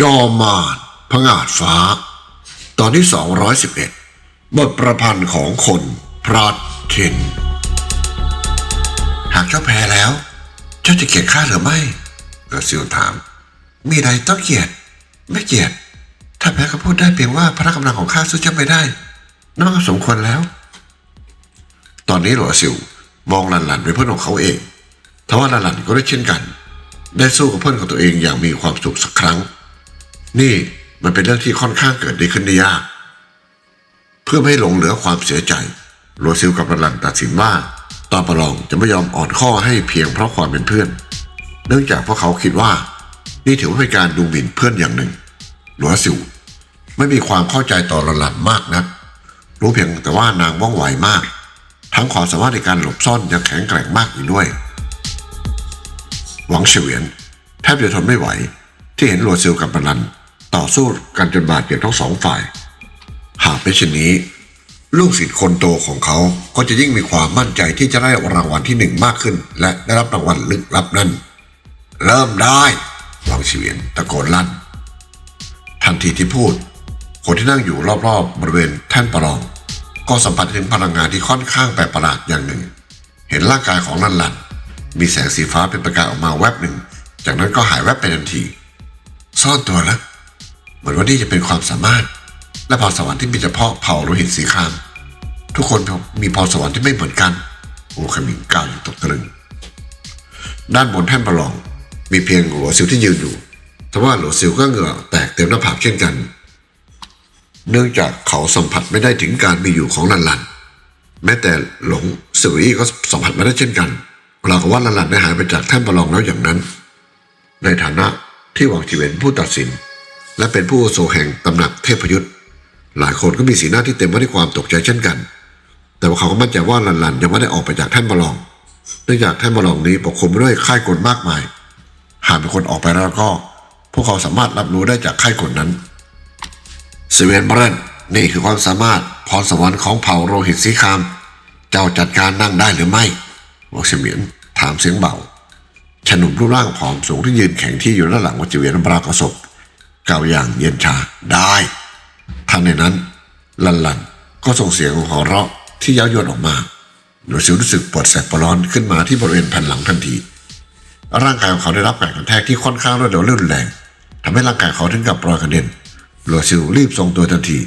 จอมานพงาดฟ้า ตอนที่ 211 บทประพันธ์ของคนพรัดทินหากเจ้าแพ้แล้วเจ้าจะเกลียดข้าหรือไม่กระซิวถาม มีใดต้องเกลียด ไม่เกลียด ถ้าแพ้ก็พูดได้เพียงว่าพละกำลังของข้าสู้เจ้าไม่ได้นั่นก็สมควรแล้ว ตอนนี้หลัวซิวมองหลันๆเป็นเพื่อนของเขาเองทว่าหลันๆก็ได้เช่นกัน ได้สู้กับเพื่อนของตัวเองอย่างมีความสุขสักครั้ง นี่มันเป็นเรื่องที่ค่อนข้างเกิดได้ขึ้นได้ยาก เพื่อไม่ให้หลงเหลือความเสียใจโรซิลกับหลันตัดสินว่าตอนประลองจะไม่ยอมอ่อนข้อให้เพียงเพราะความเป็นเพื่อน เนื่องจากพวกเขาคิดว่า นี่ถือว่าเป็นการดูหมิ่นเพื่อนอย่างหนึ่งหลัวซิวไม่มีความเข้าใจต่อหลันมากนัก รู้เพียงแต่ว่านางว่องไวมาก ทั้งความสามารถในการหลบซ่อนยังแข็งแกร่งมากอีกด้วย หวังเฉวียนแทบจะทนไม่ไหว ที่เห็นโรซิลกับบัลลัน ต่อสู้กันจนบาดเจ็บทั้งสองฝ่าย หากเป็นเช่นนี้ ลูกศิษย์คนโตของเขาก็จะยิ่งมีความมั่นใจที่จะได้รางวัลที่หนึ่งมากขึ้น และได้รับรางวัลลึกลับนั้น เริ่มได้หวังเฉวียนตะโกนลั่น ทันทีที่พูด คนที่นั่งอยู่รอบๆ บริเวณแท่นประลอง ก็สัมผัสถึงพลังงานที่ค่อนข้างแปลกประหลาดอย่างหนึ่ง เห็นร่างกายของลันลันมีแสงสีฟ้าเป็นประกายออกมาแวบหนึ่ง จากนั้นก็หายแวบไปทันที ซ่อนตัวแล้ว เหมือนว่านี่จะเป็นความสามารถ และพรสวรรค์ที่มีเฉพาะเผ่าโลหิตสีข้าม ทุกคนมีพรสวรรค์ที่ไม่เหมือนกันโอคามิงกล่าวอย่างตกตะลึง ด้านบนแท่นประลอง มีเพียงหลัวซิวที่ยืนอยู่แต่ว่าหลัวซิวก็เหงื่อแตกเต็มหน้าผากเช่นกัน เนื่องจากเขาสัมผัสไม่ได้ถึงการมีอยู่ของลันลัน แม้แต่หลงสวีก็สัมผัสไม่ได้เช่นกันเราก็ว่าลันลันได้หายไปจากแท่นประลองแล้วอย่างนั้น ในฐานะที่หวังจีเวนผู้ตัดสิน และเป็นผู้อาวุโสแห่งตำหนักเทพยุทธ์หลายคนก็มีสีหน้าที่เต็มไปด้วยความตกใจเช่นกัน แต่ว่าเขาก็มั่นใจว่าลันลันยังไม่ได้ออกไปจากแท่นประลองเนื่องจากแท่นประลองนี้ปกคลุมด้วยค่ายกลมากมาย หากเป็นคนออกไปแล้วก็ พวกเขาสามารถรับรู้ได้จากค่ายกลนั้นสเวนบรนนี่คือความสามารถพรสวรรค์ของเผ่าโรหิตสีคาม เจ้าจัดการนั่งได้หรือไม่วอกเสเมียนถามเสียงเบาชนุ่มรูปร่างผอมสูงที่ยืนแข็งที่อยู่ด้านหลังวัจเวียนปรากศพ กล่าวอย่างเย็นชาได้ทันในนั้น ลันลันก็ส่งเสียงหัวเราะที่ย้ายวนออกมาโดยสิวรู้สึกปวดแสบปวดร้อนขึ้นมาที่บริเวณแผ่นหลังทันที ร่างกายของเขาได้รับการกระแทกที่ค่อนข้างรวดเร็วและรุนแรงทำให้ร่างกายเขาถึงกับปลอยกระเด็นหลัวซิลรีบทรงตัวทันที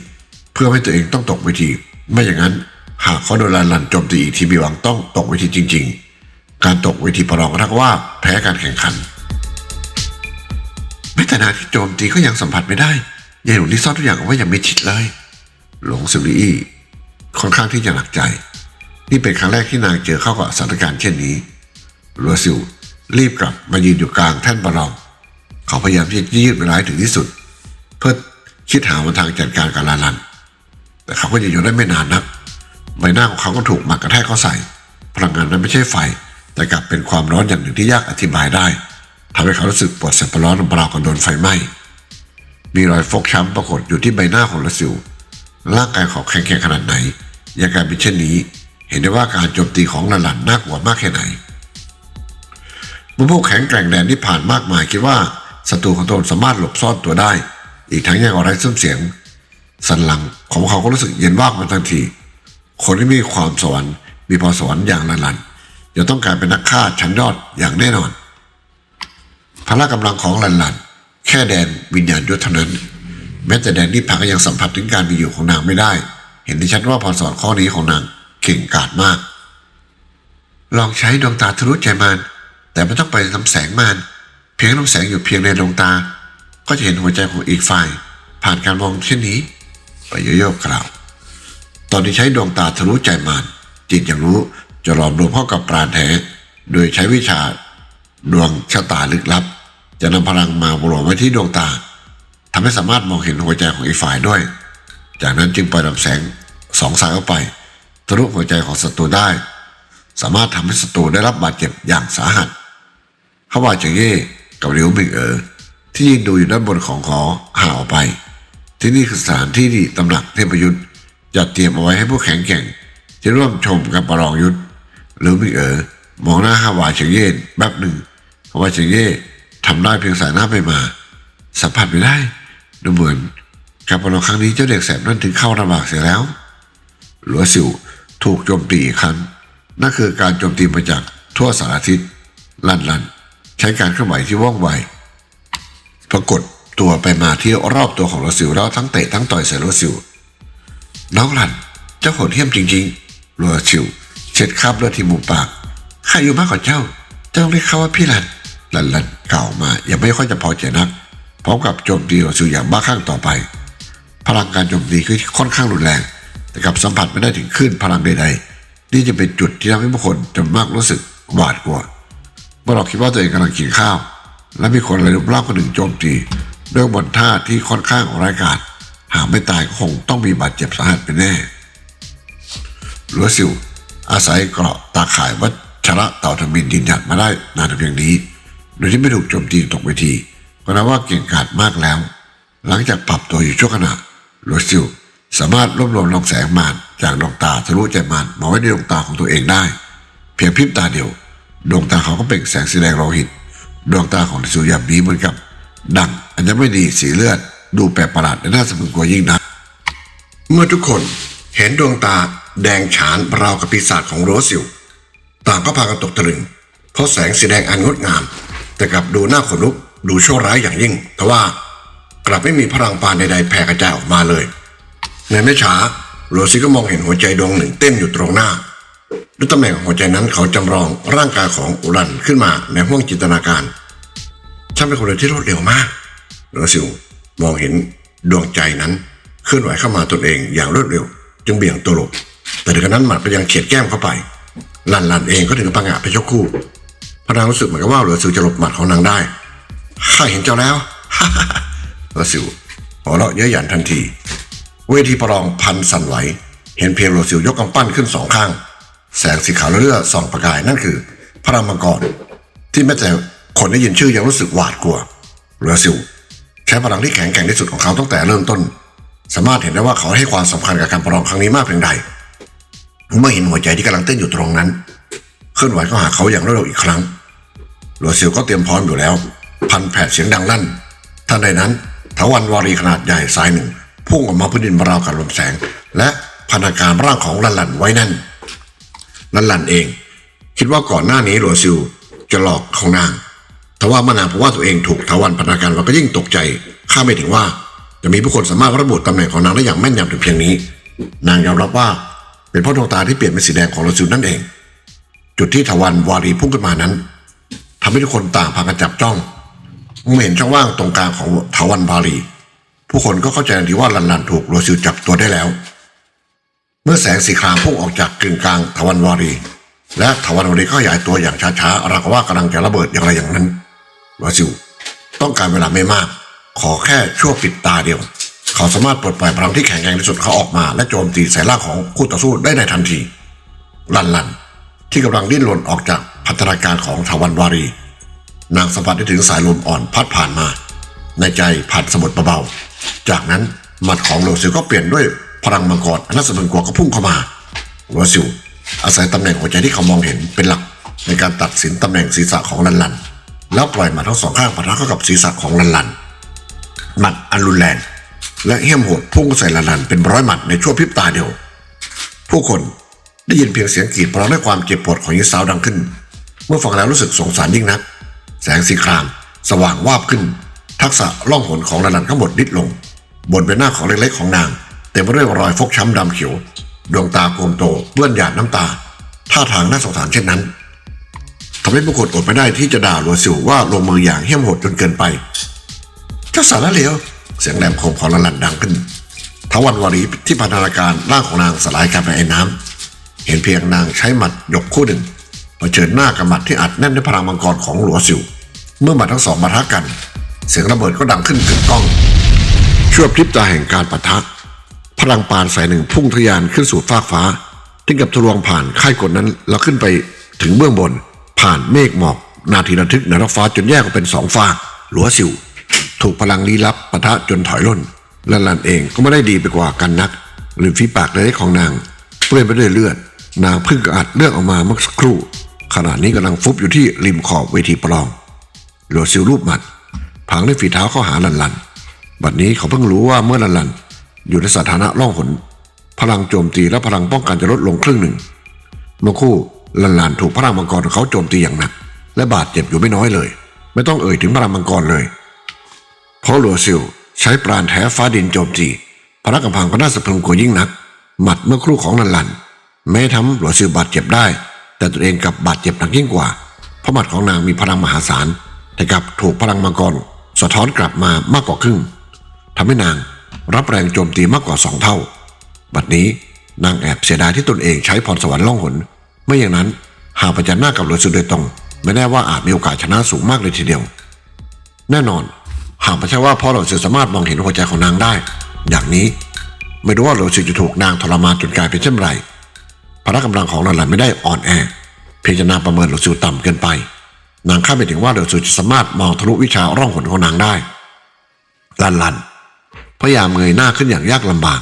เพื่อไม่ให้ตัวเองต้องตกเวที ไม่อย่างนั้น หากเขาโดนลานลันโจมตีอีกทีมีหวังต้องตกเวทีจริง ๆ การตกเวทีประลองก็เท่ากับว่าแพ้การแข่งขัน แม้แต่นางที่โจมตีก็ยังสัมผัสไม่ได้ยายหนุ่มที่ซ่อนทุกอย่างเอาไว้อย่างไม่ชิดเลย หลงซิลีอี้ค่อนข้างที่จะหนักใจ นี่เป็นครั้งแรกที่นางเจอเข้ากับสถานการณ์เช่นนี้ลัวซิลรีบกลับมายืนอยู่กลางแท่นประลอง เขาพยายามที่จะยืดเวลาถึงที่สุด เพื่อคิดหาวันทางจัดการกับลาลัน แต่เขาก็จะอยู่ได้ไม่นานนัก ใบหน้าของเขาก็ถูกหมักกระแทกเข้าใส่ พลังงานนั้นไม่ใช่ไฟ แต่กลับเป็นความร้อนอย่างหนึ่งที่ยากอธิบายได้ ทำให้เขารู้สึกปวดแสบปวดร้อนราวกับโดนไฟไหม้ มีรอยฟกช้ำปรากฏอยู่ที่ใบหน้าของลาซิล ร่างกายของแข็งแกร่งขนาดไหนยังการเป็นเช่นนี้ เห็นได้ว่าการโจมตีของลาลันน่ากลัวมากแค่ไหนเมื่อพวกแข็งแกร่งแดนที่ผ่านมากมายคิดว่าศัตรูของตนสามารถหลบซ่อนตัวได้ อีกทั้งยังออกไรซุ้มเสียง สันหลังของเขาก็รู้สึกเย็นว่างมาทันที คนที่มีความสวรรค์มีพรสวรรค์อย่างลันลันจะต้องการเป็นนักฆ่าชั้นยอดอย่างแน่นอน พละกำลังของลันลันแค่แดนวิญญาณยุทธเท่านั้น แม้แต่แดนที่พักก็ยังสัมผัสถึงการมีอยู่ของนางไม่ได้ เห็นได้ชัดว่าพรสวรรค์ข้อนี้ของนางเก่งกาจมาก ลองใช้ดวงตาทะลุใจมารแต่ไม่ต้องไปลำแสงมารเพียงลำแสงอยู่เพียงในดวงตา ก็จะเห็นหัวใจของอีกฝ่าย ผ่านการมองเช่นนี้ไปโยโย่กล่าว ตอนที่ใช้ดวงตาทะลุใจมารจิตอย่างรู้จะหลอมรวมเข้ากับปราณแท้โดยใช้วิชา ดวงชะตาลึกลับ จะนำพลังมาบรวมไว้ที่ดวงตาทำให้สามารถมองเห็นหัวใจของอีกฝ่ายด้วย จากนั้นจึงปล่อยลำแสงสองสายออกไปทะลุหัวใจของศัตรูได้ สามารถทำให้ศัตรูได้รับบาดเจ็บอย่างสาหัสเขาวาเจงเย่กับเหลียวมิงเอ๋อที่ยืนดูอยู่ด้านบนของหอห่าออกไป ที่นี่คือสถานที่ที่ตำหนักเทพยุทธ์จัดเตรียมเอาไว้ให้ผู้แข็งแกร่งที่ร่วมชมกับประลองยุทธ์หรือหมิงเอ๋อมองหน้าฮาวาเฉิงเย่แป๊บหนึ่ง ฮาวาเฉิงเย่ทำได้เพียงสายหน้าไปมา สัมผัสไม่ได้ดูเหมือนการประลองครั้งนี้เจ้าเด็กแสบนั่นถึงเข้าระบากเสียแล้ว หลัวสิวถูกโจมตีอีกครั้ง นั่นคือการโจมตีมาจากทั่วสารทิศลันลันใช้การเคลื่อนไหวที่ว่องไวปรากฏตัวไปมาที่รอบตัวของหลัวสิวแล้วทั้งเตะทั้งต่อยใส่หลัวสิว น้องลันเจ้าโหดเหี้ยมจริงๆหลัวสิว เช็ดคราบเลือดที่มุมปากข้าอยู่มากกว่าเจ้า เจ้าเรียกเขาว่าพี่ลัน ลันลันกล่าวมายังไม่ค่อยจะพอใจนักพร้อมกับโจมตีหลัวสิวอย่างบ้าคลั่งต่อไป พลังการโจมตีคือค่อนข้างรุนแรง แต่กับสัมผัสไม่ได้ถึงคลื่นพลังใดๆ นี่จะเป็นจุดที่ทำให้บุคคลจำนวนมากรู้สึกหวาดกลัวเมื่อเราคิดว่าตัวเองกำลังกินข้าว และมีคนอะไรรูปร่างคนหนึ่งโจมตีด้วยบนท่าที่ค่อนข้างร้ายกาจหากไม่ตายก็คงต้องมีบาดเจ็บสาหัสเป็นแน่ลัวซิวอาศัยเกราะตาข่ายวัชระเต่าทมินยืนหยัดมาได้นานถึงเพียงนี้ โดยที่ไม่ถูกโจมตีตกเวทีก็นับว่าเก่งกาจมากแล้ว หลังจากปรับตัวอยู่ชั่วขณะหลัวซิวสามารถรวบรวมลองแสงมารจากดวงตาทะลุใจมารมาไว้ในดวงตาของตัวเองได้ เพียงพริบตาเดียว ดวงตาเขาก็เปล่งแสงสีแดงโลหิต ดวงตาของทิสุยามนี้เหมือนกับ ดังอันจะไม่ดีสีเลือด ดูแปลกประหลาดและน่าสะพรึงกลัวยิ่งนักเมื่อทุกคนเห็นดวงตาแดงฉานราวกับปีศาจของโรสิวต่างก็พากันตกตะลึงเพราะแสงสีแดงอันงดงาม แต่กลับดูน่าขนลุกดูชั่วร้ายอย่างยิ่งทว่ากลับไม่มีพลังปานใดๆแผ่กระจายออกมาเลย ในไม่ช้าโรซี่ก็มองเห็นหัวใจดวงหนึ่งเต้นอยู่ตรงหน้าด้วยตำแหน่งหัวใจนั้นเขาจำลองร่างกายของอุรันขึ้นมาในห้วงจินตนาการช่างเป็นคนเดินที่รวดเร็วมากโรซิวมองเห็นดวงใจนั้นเคลื่อนไหวเข้ามาตนเองอย่างรวดเร็ว จึงเบี่ยงตัวหลบแต่ถึงกนั้นหมัดก็ยังเฉียดแก้มเข้าไปลันลันเองก็ถึงกับพังงะไปชกคู่ พระนางรู้สึกเหมือนกับว่าโรซิวจะหลบหมัดของนางได้ข้าเห็นเจ้าแล้วโรซิวหัวเราะเย้ยหยันทันที เวทีประลองพันสั่นไหว เห็นเพียงโรซิวยกกำปั้นขึ้นสองข้าง แสงสีขาวเลื่อส่องประกายนั่นคือ พระรามังกรที่แม้แต่คนได้ยินชื่อยังรู้สึกหวาดกลัวโรซิวใช้พลังที่แข็งแกร่งที่สุดของเขาตั้งแต่เริ่มต้น สามารถเห็นได้ว่าเขาให้ความสำคัญกับการประลองครั้งนี้มากเพียงใดเมื่อเห็นหัวใจที่กำลังเต้นอยู่ตรงนั้น เคลื่อนไหวเข้าหาเขาอย่างรวดเร็วอีกครั้งโรซิวก็เตรียมพร้อมอยู่แล้ว พันแผดเสียงดังลั่นทันใดนั้นทวันวารีขนาดใหญ่สายหนึ่ง พุ่งออกมาพื้นดินราวกับลมแสง และพันธการร่างของลันลันไว้นั่นลันลันเอง คิดว่าก่อนหน้านี้หลัวซิวจะหลอกของนางทว่าเมื่อนางพบว่าตัวเองถูกทวันพันธการเราก็ยิ่งตกใจคาไม่ถึงว่า จะมีผู้คนสามารถระบุตำแหน่งของนางได้อย่างแม่นยำถึงเพียงนี้ นางยอมรับว่าเป็นเพราะดวงตาที่เปลี่ยนเป็นสีแดงของหลัวซิวนั่นเอง จุดที่ทวันวารีพุ่งขึ้นมานั้นทำให้ทุกคนต่างพากันจับจ้องมื่อเห็นช่องว่างตรงกลางของทวันวารี ผู้คนก็เข้าใจทันทีว่าลันลันถูกโรซิลจับตัวได้แล้ว เมื่อแสงสีครามพุ่งออกจากกึ่งกลางทวันวารี และทวันวารีก็ขยายตัวอย่างช้าๆราวกับว่ากำลังจะระเบิดอย่างไรอย่างนั้นโรซิลต้องการเวลาไม่มาก ขอแค่ชั่วปิดตาเดียวเขาสามารถปลดปล่อยพลังที่แข็งแกร่งที่สุดเขาออกมา และโจมตีใส่ร่างของคู่ต่อสู้ได้ในทันที ลันลัน ที่กำลังดิ้นรนออกจากพัฒนาการของทวันวารี นางสัมผัสได้ถึงสายลมอ่อนพัดผ่านมา ในใจผ่านสมุดเบาๆจากนั้นหมัดของโรซิลก็เปลี่ยนด้วยพลังมังกรอันน่าสะพรึงกลัวก็พุ่งเข้ามาโรซิลอาศัยตำแหน่งหัวใจที่เขามองเห็นเป็นหลัก ในการตัดสินตำแหน่งศีรษะของลันลัน แล้วปล่อยหมัดทั้งสองข้างปะทะเข้ากับศีรษะของลันลันหมัดอันรุนแรง และเหี้ยมโหดพุ่งใส่ลันลันเป็นร้อยหมัดในชั่วพริบตาเดียว ผู้คน ได้ยินเพียงเสียงกรีดพร้องด้วยความเจ็บปวดของหญิงสาวดังขึ้น เมื่อฟังแล้วรู้สึกสงสารยิ่งนัก แสงสีคราม สว่างวาบขึ้น ทักษะล่องหนของลันลันก็หมดฤทธิ์ลง บนใบหน้าของเล็กๆของนางเต็มไปด้วยรอยฟกช้ำดำเขียว ดวงตากลมโตเปื้อนหยาดน้ำตา ท่าทางน่าสงสารเช่นนั้นทำให้ผู้คนอดไม่ได้ที่จะด่าลัวซิวว่าลงมืออย่างเหี้ยมโหดจนเกินไป เจ้าสารเลวเสียงแหลมคมของลันลันดังขึ้นทวันวารีที่พันธนาการร่างของนางสลายกลายเป็นไอ้น้ำ เห็นเพียงนางใช้หมัดยกคู่หนึ่งเผชิญหน้ากับหมัดที่อัดแน่นด้วยพลังมังกรของหลัวซิว เมื่อหมัดทั้งสองมาทะกัน เสียงระเบิดก็ดังขึ้นกึกก้อง ชั่วพริบตาแห่งการปะทะ พลังปานสายหนึ่งพุ่งทะยานขึ้นสู่ฟากฟ้าถึงกับทะลวงผ่านค่ายกดนั้น แล้วขึ้นไปถึงเบื้องบน ผ่านเมฆหมอก นาทีระทึกในรอบฟ้าจนแยกออกเป็นสองฟาก หลัวซิว ถูกพลังลี้ลับปะทะจนถอยล่นและลันเองก็ไม่ได้ดีไปกว่ากันนักริมฝีปากเล็กของนางเปื้อนไปด้วยเลือด นางเพิ่งอัดเลือดออกมาเมื่อสักครู่ ขณะนี้กำลังฟุบอยู่ที่ริมขอบเวทีประลองหลวซิวรูปหมัดผางด้วยฝีเท้าเข้าหาลันลันบัดนี้เขาเพิ่งรู้ว่าเมื่อลันลันอยู่ในสถานะล่องหนพลังโจมตีและพลังป้องกันจะลดลงครึ่งหนึ่งเมื่อครู่ลันลันถูกพลังมังกรของเขาโจมตีอย่างหนัก และบาดเจ็บอยู่ไม่น้อยเลย ไม่ต้องเอ่ยถึงพลังมังกรเลย เพราะหลัวซิลใช้ปราณแท้ฟ้าดินโจมตีพระกำพังก็น่าสะพรึงกว่ายิ่งนัก หมัดเมื่อครู่ของลันลัน แม้ทำหลัวซิลบาดเจ็บได้ แต่ตัวเองกับบาดเจ็บหนักยิ่งกว่า เพราะหมัดของนางมีพลังมหาศาล แต่กลับถูกพลังมังกรสะท้อนกลับมามากกว่าครึ่งทำให้นางรับแรงโจมตีมากกว่าสองเท่า บัดนี้นางแอบเสียดายที่ตนเองใช้พรสวรรค์ล่องหน ไม่อย่างนั้นหากประจันหน้ากับหลัวซิลโดยตรง ไม่แน่ว่าอาจมีโอกาสชนะสูงมากเลยทีเดียว แน่นอนหากไม่ใช่ว่าพ่อหลวงสือสามารถมองเห็นหัวใจของนางได้ อย่างนี้ไม่รู้ว่าหลวงสือจะถูกนางทรมานจนกลายเป็นเช่นไร พละกำลังของหลันๆไม่ได้อ่อนแอ เพียงจะนางประเมินหลวงสือต่ำเกินไป นางคาดไม่ถึงว่าหลวงสือจะสามารถมองทะลุวิชาร่องหนของนางได้ลันลันพยายามเงยหน้าขึ้นอย่างยากลำบาก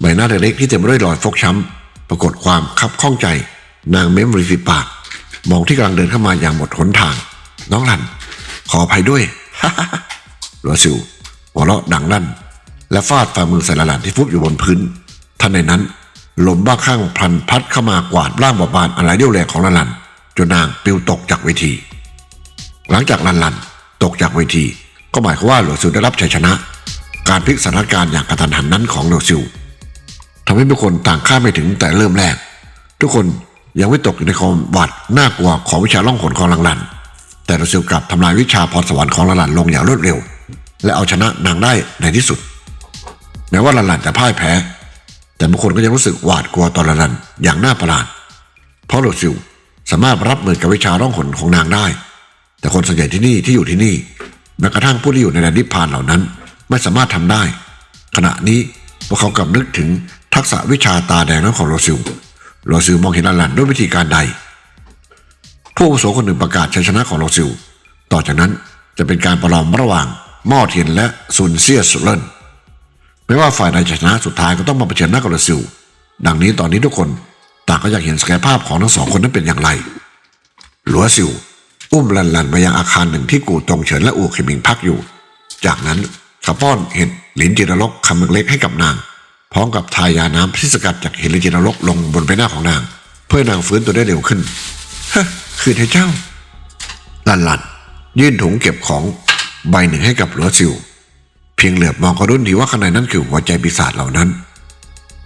ใบหน้าเล็กๆที่เต็มไปด้วยรอยฟกช้ำปรากฏความคับข้องใจ นางเม้มริมฝีปาก มองที่กำลังเดินเข้ามาอย่างหมดหนทาง น้องลัน ขออภัยด้วยหลัวซิวหัวเราะดังลั่น และฟาดฝ่ามือใส่ละหลานที่ฟุบอยู่บนพื้น ทันในนั้น ลมบ้าข้างพลันพัดเข้ามากวาดร่างบอบบานอะไรเดี่ยวแรงของละลันจนนางปลิวตกจากเวที หลังจากลันลันตกจากเวที ก็หมายความว่าหลวซิวได้รับชัยชนะ การพลิกสถานการณ์อย่างกระทันหันนั้นของหลวซิวทำให้ทุกคนต่างคาดไม่ถึงแต่เริ่มแรก ทุกคนยังไม่ตกอยู่ในความหวาดน่ากลัวของวิชาล่องหนของลังลัน แต่หลวซิวกลับทำลายวิชาพรสวรรค์ของลันลันลงอย่างรวดเร็ว และเอาชนะนางได้ในที่สุดแม้ว่าลันลันจะพ่ายแพ้ แต่บางคนก็ยังรู้สึกหวาดกลัวต่อลันลันอย่างน่าประหลาด เพราะหลวงซิวสามารถรับมือกับวิชาร่องหนของนางได้ แต่คนส่วนใหญ่ที่นี่ที่อยู่ที่นี่แม้กระทั่งผู้ที่อยู่ในแดนนิพพานเหล่านั้น ไม่สามารถทำได้ ขณะนี้พวกเขากลับนึกถึงทักษะวิชาตาแดงนั้นของโรซิลโรซิลมองเห็นอลันด้วยวิธีการใด ผู้อาวุโสคนหนึ่งประกาศชัยชนะของโรซิล ต่อจากนั้นจะเป็นการประลองระหว่างม่อเทียนและซุนเซียสุเลน ไม่ว่าฝ่ายใดชนะสุดท้ายก็ต้องมาเผชิญหน้ากับโรซิล ดังนี้ตอนนี้ทุกคนต่างก็อยากเห็นศักยภาพของทั้งสองคนนั้นเป็นอย่างไร หลัวซิว อุ้มลันลันมายังอาคารหนึ่งที่กูตงเฉินและอู่เขมิงพักอยู่ จากนั้นเขาป้อนเห็ดหลินจินรกคำเล็กให้กับนาง พร้อมกับทายาน้ำที่สกัดจากเห็ดหลินจินรกลงบนใบหน้าของนาง เพื่อนางฟื้นตัวได้เร็วขึ้นฮะคือเทเจ้าลันลันยื่นถุงเก็บของใบหนึ่งให้กับหลัวซิว เพียงเหลือบมองก็รู้ดีว่าข้างในนั้นคือหัวใจปีศาจเหล่านั้น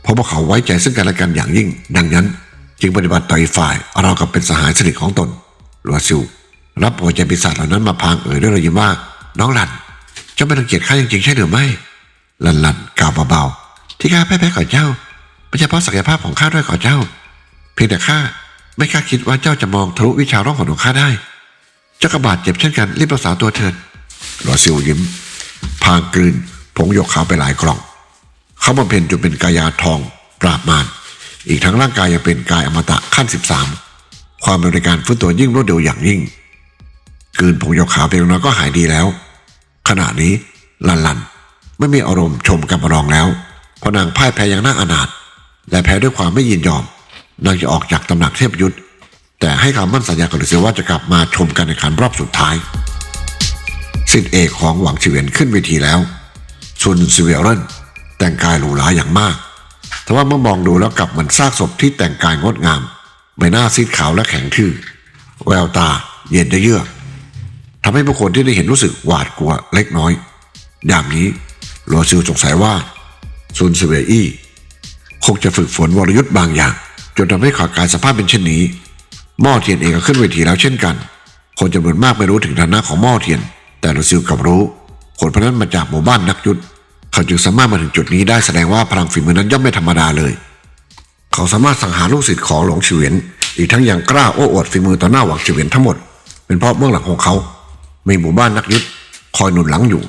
เพราะพวกเขาไว้ใจซึ่งกันและกันอย่างยิ่ง ดังนั้น จึงปฏิบัติต่ออีกฝ่ายเรากับเป็นสหายสนิทของตนลัวซิวรับหัวใจปีศาจเหล่านั้นมาพางเอ่ยด้วยรอยยิ้มว่า น้องหลันเจ้าไม่รังเกียจข้าจริงๆใช่หรือไม่ลันลันกล่าวเบาๆที่ข้าแพ้แพ้ขอเจ้าไม่ใช่เพราะศักยภาพของข้าด้วยขอเจ้า เพียงแต่ข้าไม่คาดคิดว่าเจ้าจะมองทะลุวิชาร่องหนของข้าได้ เจ้ากระบาดเจ็บเช่นกันรีบรักษาตัวเถิดหลอซิวยิ้ม พางกลืนผงหยกขาวไปหลายกล่อง เขาบำเพ็ญจนเป็นกายาทองปราบมารอีกทั้งร่างกายยังเป็นกายอมตะขั้นสิบสามความเป็นในการฟื้นตัวยิ่งรวดเร็วอย่างยิ่งกลืนผงหยกขาวเพียงน้อยก็หายดีแล้ว ขณะนี้ลันลันไม่มีอารมณ์ชมกับประลองแล้วเพราะนางพ่ายแพ้อย่างน่าอนาถและแพ้ด้วยความไม่ยินยอม นางจะออกจากตำหนักเทพยุทธแต่ให้คำมั่นสัญญากับฤาษีว่าจะกลับมาชมการแข่งขันรอบสุดท้าย สิทธิเอกของหวังชิเวียนขึ้นเวทีแล้วซุนซิเวียรนแต่งกายหรูหราอย่างมาก แต่ว่าเมื่อมองดูแล้วกลับเหมือนซากศพที่แต่งกายงดงาม ใบหน้าซีดขาวและแข็งทื่อ แววตาเย็นจะเยือกทำให้ผู้คนที่ได้เห็นรู้สึกหวาดกลัวเล็กน้อย อย่างนี้หลัวซิวสงสัยว่าซุนซิเวียอี้คงจะฝึกฝนวรยุทธ์บางอย่าง จนทำให้ขาดการสภาพเป็นเช่นนี้หม้อเทียนเองก็ขึ้นเวทีแล้วเช่นกัน คนจำนวนมากไม่รู้ถึงฐานะของหม้อเทียน แต่ลัวซิวกลับรู้คนพนั้นมาจากหมู่บ้านนักยุทธเขาจึงสามารถมาถึงจุดนี้ได้แสดงว่าพลังฝีมือนั้นย่อมไม่ธรรมดาเลย เขาสามารถสังหารลูกศิษย์ของหลวงเฉวียนอีกทั้งยังกล้าโอ้อวดฝีมือต่อหน้าหวังเฉวียนทั้งหมด เป็นเพราะเบื้องหลังของเขา มีหมู่บ้านนักยุทธคอยหนุนหลังอยู่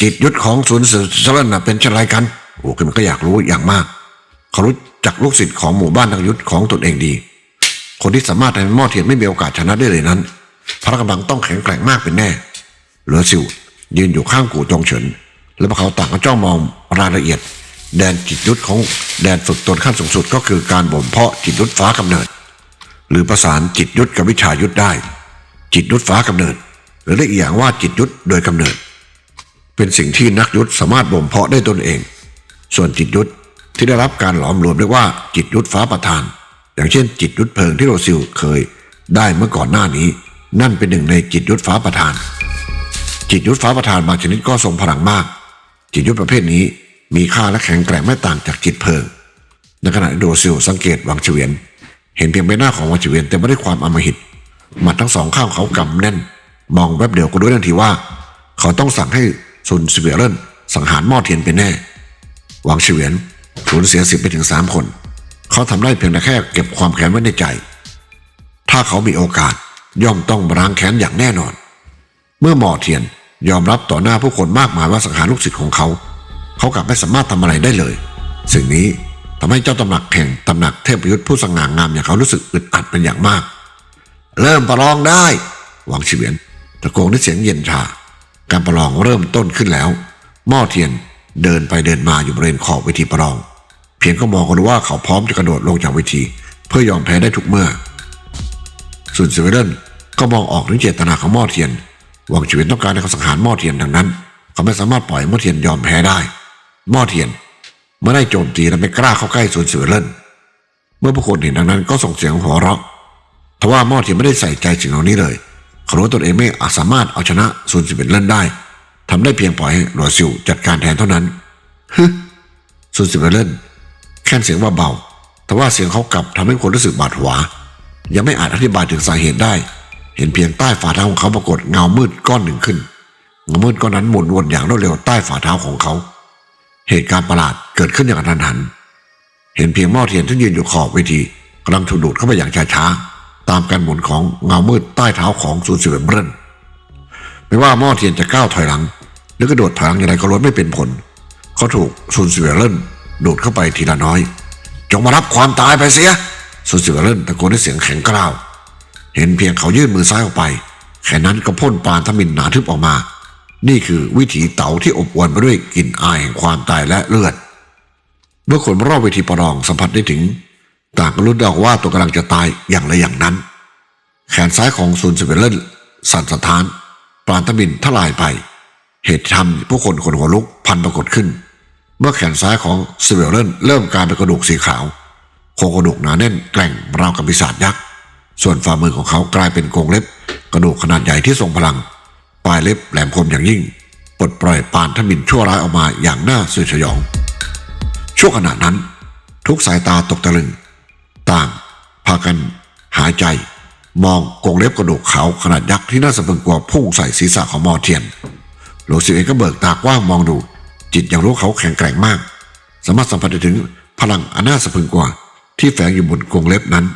จิตยุทธของศูนย์สืบสลันน่ะเป็นเช่นไรกันโอ้คือมันก็อยากรู้อย่างมาก เขารู้จักลูกศิษย์ของหมู่บ้านนักยุทธของตนเองดี คนที่สามารถทำให้หม้อเทียนไม่มีโอกาสชนะได้เลยนั้น พละกำลังต้องแข็งแกร่งมากเป็นแน่ เหลือซิวยืนอยู่ข้างกูจงเฉิน และพวกเขาต่างก็จ้องมองรายละเอียด แดนจิตยุทธของแดนฝึกตนขั้นสูงสุดก็คือการบ่มเพาะจิตยุทธฟ้ากำเนิด หรือประสานจิตยุทธกับวิชายุทธได้ จิตยุทธฟ้ากำเนิด หรือเรียกอีกอย่างว่าจิตยุทธโดยกำเนิด เป็นสิ่งที่นักยุทธสามารถบ่มเพาะได้ตนเอง ส่วนจิตยุทธที่ได้รับการหลอมรวมเรียกว่าจิตยุทธฟ้าประทาน อย่างเช่น จิตยุทธเพลิงที่โรซิลเคยได้เมื่อก่อนหน้านี้ นั่นเป็นหนึ่งในจิตยุทธฟ้าประทาน จิตยุทธฟ้าประทานบางชนิดก็ทรงพลังมาก จิตยุทธประเภทนี้มีค่าและแข็งแกร่งไม่ต่างจากจิตเพลิง ในขณะที่โรซิลสังเกตวังเฉวียน เห็นเพียงใบหน้าของวังเฉวียนเต็มได้ความอมหิตหมัดทั้งสองข้างเขากำแน่น มองแวบเดียวก็รู้ทันทีว่า เขาต้องสั่งให้ซุนซิเวียเรนสังหารหม้อเทียนเป็นแน่วังเฉวียนสูญเสียสิบไปถึงสามคน เขาทำได้เพียงแต่แค่เก็บความแค้นไว้ในใจ ถ้าเขามีโอกาส ย่อมต้องล้างแค้นอย่างแน่นอน เมื่อหมอเทียนยอมรับต่อหน้าผู้คนมากมายว่าสังหารลูกศิษย์ของเขา เขากลับไม่สามารถทำอะไรได้เลย สิ่งนี้ทำให้เจ้าตำหนักแห่งตำหนักเทพยุทธผู้สง่างามอย่างเขารู้สึกอึดอัดเป็นอย่างมาก เริ่มประลองได้ หวังเฉวียนตะโกนด้วยเสียงเย็นชา การประลองเริ่มต้นขึ้นแล้ว หม้อเทียนเดินไปเดินมาอยู่บริเวณขอบเวทีประลอง เพียงก็มองกันว่าเขาพร้อมจะกระโดดลงจากเวที เพื่อยอมแพ้ได้ทุกเมื่อ ส่วนเซเวเรนก็มองออกถึงเจตนาของหม้อเทียนหวังเฉวียนต้องการให้เขาสังหารหม้อเทียนดังนั้น เขาไม่สามารถปล่อยหม้อเทียนยอมแพ้ได้หม้อเทียนเมื่อได้โจมตีและไม่กล้าเข้าใกล้ส่วนเซเวเรนเมื่อผู้คนเห็นดังนั้นก็ส่งเสียงหัวเราะทว่าหม้อเทียนไม่ได้ใส่ใจสิ่งเหล่านี้เลยเขารู้ตนเองไม่อาจสามารถเอาชนะส่วนเซเวเรนได้ทำได้เพียงปล่อยให้โรซิลจัดการแทนเท่านั้นฮึส่วนเซเวเรนแค่เสียงว่าเบาแต่ว่าเสียงเขากลับทำให้คนรู้สึกบาดหวา ยังไม่อาจอธิบายถึงสาเหตุได้ เห็นเพียงใต้ฝ่าเท้าของเขาปรากฏเงามืดก้อนหนึ่งขึ้นเงามืดก้อนนั้นหมุนวนอย่างรวดเร็วใต้ฝ่าเท้าของเขา เหตุการณ์ประหลาดเกิดขึ้นอย่างทันหัน เห็นเพียงหม้อเทียนที่ยืนอยู่ขอบเวทีกำลังถูกดูดเข้าไปอย่างช้าๆตามการหมุนของเงามืดใต้เท้าของซูนเซเวนเบรนไม่ว่าหม้อเทียนจะก้าวถอยหลัง หรือกระโดดถอยหลังอย่างไรก็ล้วนไม่เป็นผล เขาถูกซูนเซเวนเบรนดูดเข้าไปทีละน้อย จงมารับความตายไปเสีย ซูนเซเวเบรนตะโกนด้วยเสียงแข็งกร้าว เห็นเพียงเขายื่นมือซ้ายออกไปแค่นั้นก็พ่นปานทมินหนาทึบออกมา นี่คือวิถีเต่าที่อบอวลไปด้วยกลิ่นอายแห่งความตายและเลือด เมื่อคนรอบเวทีประลองสัมผัสได้ถึง ต่างก็รู้ได้ว่าตัวกำลังจะตายอย่างไรอย่างนั้น แขนซ้ายของซูนเซเวเลนสั่นสะท้านปาณทมินทลายไป เหตุทำผู้คนขนหัวลุกพันปรากฏขึ้น เมื่อแขนซ้ายของเซเวเลนเริ่มกลายเป็นกระดูกสีขาว โครงกระดูกหนาแน่นแกร่งราวกับปีศาจยักษ์ ส่วนฝ่ามือของเขากลายเป็นโครงเล็บ กระดูกขนาดใหญ่ที่ทรงพลัง ปลายเล็บแหลมคมอย่างยิ่ง ปลดปล่อยปานทมินชั่วร้ายออกมาอย่างน่าสยดสยอง ช่วงขณะนั้น ทุกสายตาตกตะลึง ต่างพากัน หายใจ มองกรงเล็บกระดูกขาวขนาดยักษ์ที่น่าสะพรึงกว่าพุ่งใส่ศีรษะของมอเทียนโลซิเองก็เบิกตากว้างมองดู จิตอย่างรู้เขาแข็งแกร่งมาก สามารถสัมผัสได้ถึงพลังอันน่าสะพรึงกว่า ที่แฝงอยู่บนกรงเล็บนั้น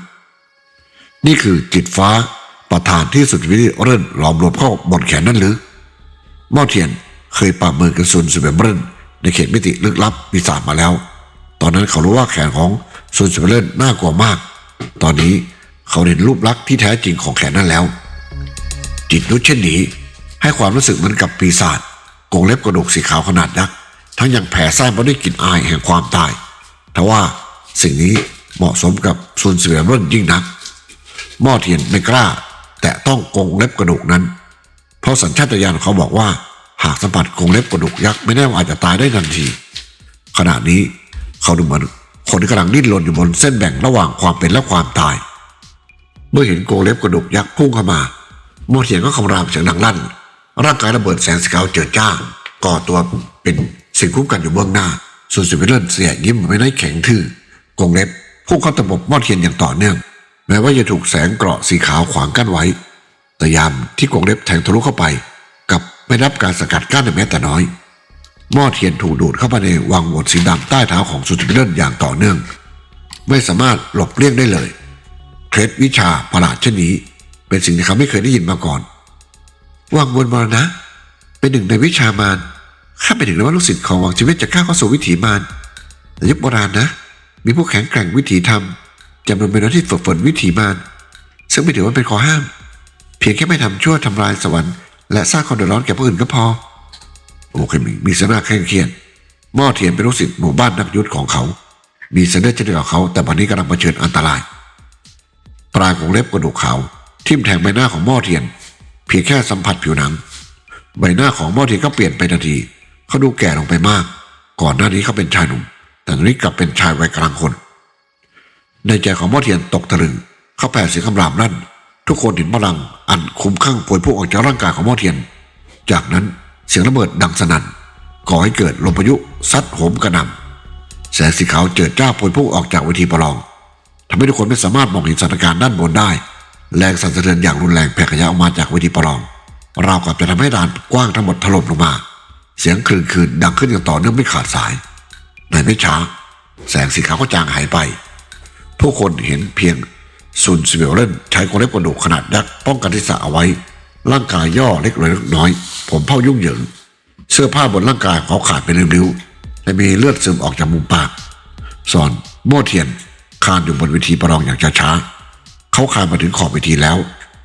นี่คือจิตฟ้าประธานที่สุดวิริเริ่นหลอมรวมเข้าบนแขนนั่นหรือม้อเทียนเคยปรามือกับซุนสุเบเบรนในเขตมิติลึกลับปีศาจมาแล้ว ตอนนั้นเขารู้ว่าแขนของซุนสุเบเรนน่ากลัวมาก ตอนนี้เขาเห็นรูปลักษณ์ที่แท้จริงของแขนนั้นแล้ว จิตนุชเช่นนี้ ให้ความรู้สึกเหมือนกับปีศาจกรงเล็บกระดูกสีขาวขนาดยักษ์ทั้งยังแผ่ซ่านไปด้วยกลิ่นอายแห่งความตายทว่าสิ่งนี้ เหมาะสมกับซุนเสวียรุ่นยิ่งนักหม้อเทียนไม่กล้า แต่ต้องกงเล็บกระดูกนั้น เพราะสัญชาตญาณเขาบอกว่า หากสัมผัสกงเล็บกระดูกยักษ์ไม่แน่ว่าอาจจะตายได้ทันที ขณะนี้เขาดูเหมือนคนที่กำลังดิ้นรนอยู่บนเส้นแบ่งระหว่างความเป็นและความตาย เมื่อเห็นกงเล็บกระดูกยักษ์พุ่งเข้ามาหม้อเทียนก็คำรามเสียงดังลั่น ร่างกายระเบิดแสงสีขาวเจิดจ้าก่อตัวเป็นสิ่งคุ้มกันอยู่เบื้องหน้า ส่วนสิวิเลนเสียยิ้มไม่ได้แข็งทื่อกงเล็บ พุ่งเข้าตะบหม้อเทียนอย่างต่อเนื่อง แม้ว่าจะถูกแสงเกราะสีขาวขวางกั้นไว้ แต่ยามที่กงเล็บแทงทะลุเข้าไป กับไม่รับการสกัดกั้นแม้แต่น้อยม้อเทียนถูกดูดเข้าไปในวังวนสีดำใต้เท้าของสุติเลินอย่างต่อเนื่อง ไม่สามารถหลบเลี่ยงได้เลยเคล็ดวิชาประหลาดเช่นนี้ เป็นสิ่งที่เขาไม่เคยได้ยินมาก่อนวังวนมรณะ เป็นหนึ่งในวิชามารข้าไปถึงแล้วว่าลูกศิษย์ของวังชีวิตจะก้าวเข้าสู่วิถีมารแต่ยุคโบราณนะ มีผู้แข็งแกร่งวิถีธรรมจำนวนเป็นที่ฝึกฝนวิถีมารซึ่งไม่ถือว่าเป็นข้อห้าม เพียงแค่ไม่ทำชั่วทำลายสวรรค์และสร้างความเดือดร้อนแก่ผู้อื่นก็พอ โอเคมีมีสนาเคร่งเคียดหม้อเทียนเป็นลูกศิษย์หมู่บ้านนักยุทธของเขา มีเสนอเช่นเดียวกับเขา แต่วันนี้กำลังเผชิญอันตราย ปลายของเล็บกระดูกขาวทิ่มแทงใบหน้าของหม้อเทียน เพียงแค่สัมผัสผิวหนัง ใบหน้าของหมอเทียนก็เปลี่ยนไปทันที เขาดูแก่ลงไปมาก ก่อนหน้านี้เขาเป็นชายหนุ่ม แต่ตอนนี้กลับเป็นชายวัยกลางคน ในใจของมอเทียนตกตะลึง เขาแผ่เสียงคำรามลั่น ทุกคนเห็นพลังอันคุ้มข้างพวยพุ่งออกจากร่างกายของมอเทียน จากนั้นเสียงระเบิดดังสนั่นก่อให้เกิดลมพายุซัดโหมกระหน่ำแสงสีขาวเจิดจ้าพวยพุ่งออกจากเวทีประลองทำให้ทุกคนไม่สามารถมองเห็นสถานการณ์ด้านบนได้ แรงสั่นสะเทือนอย่างรุนแรงแผ่ขยายออกมาจากเวทีประลอง ราวกับจะทำให้ลานกว้างทั้งหมดถล่มลงมา เสียงคลื่นคืนดังขึ้นอย่างต่อเนื่องไม่ขาดสาย ในไม่ช้า แสงสีขาวก็จางหายไป ผู้คนเห็นเพียงซุนซิเวลเลนใช้กรงเล็บกระดูกขนาดยักษ์ป้องกันที่สะเอาไว้ ร่างกายย่อเล็กเล็กน้อย ผมเผ้ายุ่งเหยิง เสื้อผ้าบนร่างกายเขาขาดเป็นริ้วๆและมีเลือดซึมออกจากมุมปากส่วนโม่เทียนคานอยู่บนเวทีประลองอย่างช้าๆเขาคานมาถึงขอบเวทีแล้ว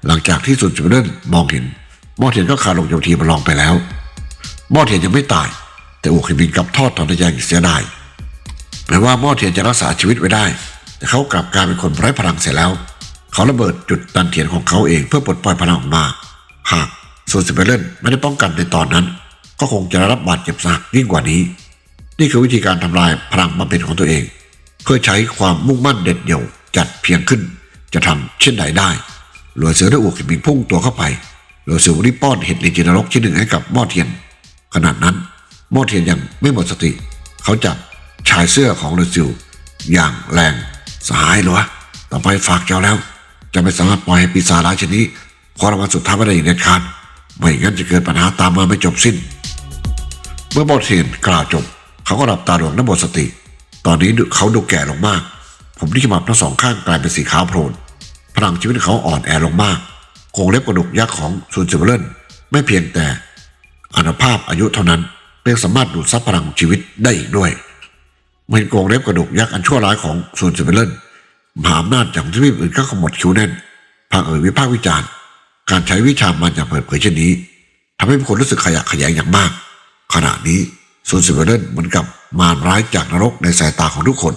หลังจากที่สุนซิเวลเลนมองเห็นโม่เทียนก็คานลงจากเวทีประลองไปแล้วโม่เทียนยังไม่ตาย แต่อูคิมินกลับทอดถอนใจอย่างเสียดาย แม้ว่าหม้อเทียนจะรักษาชีวิตไว้ได้ แต่เขากลับกลายเป็นคนไร้พลังเสียแล้ว เขาระเบิดจุดตันเทียนของเขาเองเพื่อปลดปล่อยพลังออกมา หากโซนซิเบเลนไม่ได้ป้องกันในตอนนั้น ก็คงจะได้รับบาดเจ็บสาหักยิ่งกว่านี้ นี่คือวิธีการทำลายพลังบำเพ็ญของตัวเอง เพื่อใช้ความมุ่งมั่นเด็ดเดี่ยวจัดเพียงขึ้น จะทำเช่นใดได้หลวยเสือได้อวกขิมิงพุ่งตัวเข้าไปหลวยเสือรีบป้อนเห็ดในจินรกชิ้นหนึ่งให้กับหม้อเทียน ขนาดนั้นหม้อเทียนยังไม่หมดสติ เขาจับ ชายเสื้อของเลซิลอย่างแรงสหายหรอต่อไปฝากเจ้าแล้ว จะไม่สามารถปล่อยให้ปีศาจร้ายชนิดคว้ารางวัลสุดท้ายไม่ได้อย่างเด็ดขาดไม่งั้นจะเกิดปัญหาตามมาไม่จบสิ้น เมื่อบอเทียนกล่าวจบ เขาก็หลับตาดวงและหมดสติ ตอนนี้เขาดูแก่ลงมาก ผมที่ขมับทั้งสองข้างกลายเป็นสีขาวโพลนพลังชีวิตเขาอ่อนแอลงมากโครงเล็บกระดูกยักษ์ของซูนเซเบเลนไม่เพียงแต่อานุภาพอายุเท่านั้นยังสามารถดูดซับพลังชีวิตได้อีกด้วย มันโกงเล็บกระดูกยักษ์อันชั่วร้ายของซูนเซเบเลนมหาอำนาจจากทวีปอื่นก็ขมวดคิ้วแน่นพางเอ่ยวิพากษ์วิจารณ์ การใช้วิชามันอย่างเปิดเผยเช่นนี้ทำให้ผู้คนรู้สึกขยะแขยงอย่างมาก ขณะนี้ซูนเซเบเลนเหมือนกับมารร้ายจากนรกในสายตาของทุกคน